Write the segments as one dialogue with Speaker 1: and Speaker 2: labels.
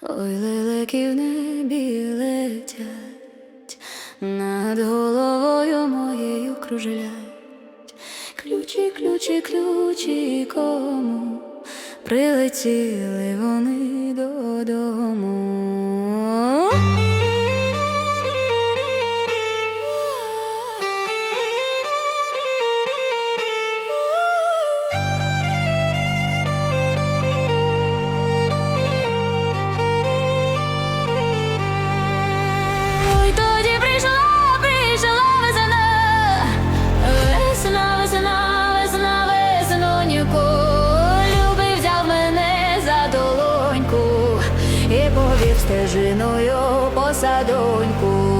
Speaker 1: Ой, лелеки в небі летять, над головою моєю кружлять. Ключі, ключі, ключі кому прилетіли вони додому. І повів стежиною по садоньку.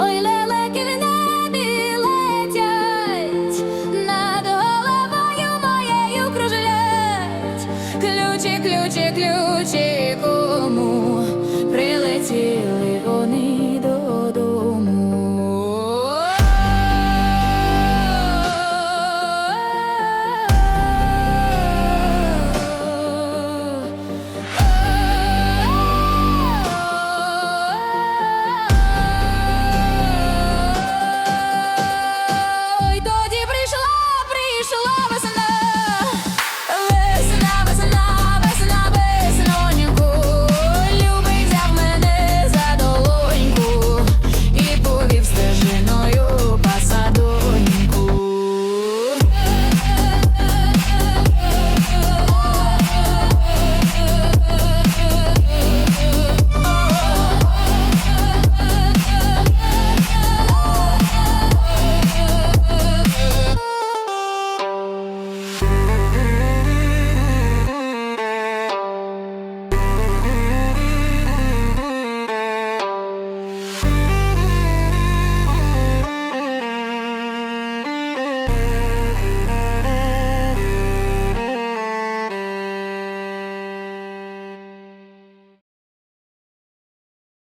Speaker 1: Ой, лелеки в небі над головою моєю кружлять, ключі, ключі, ключі.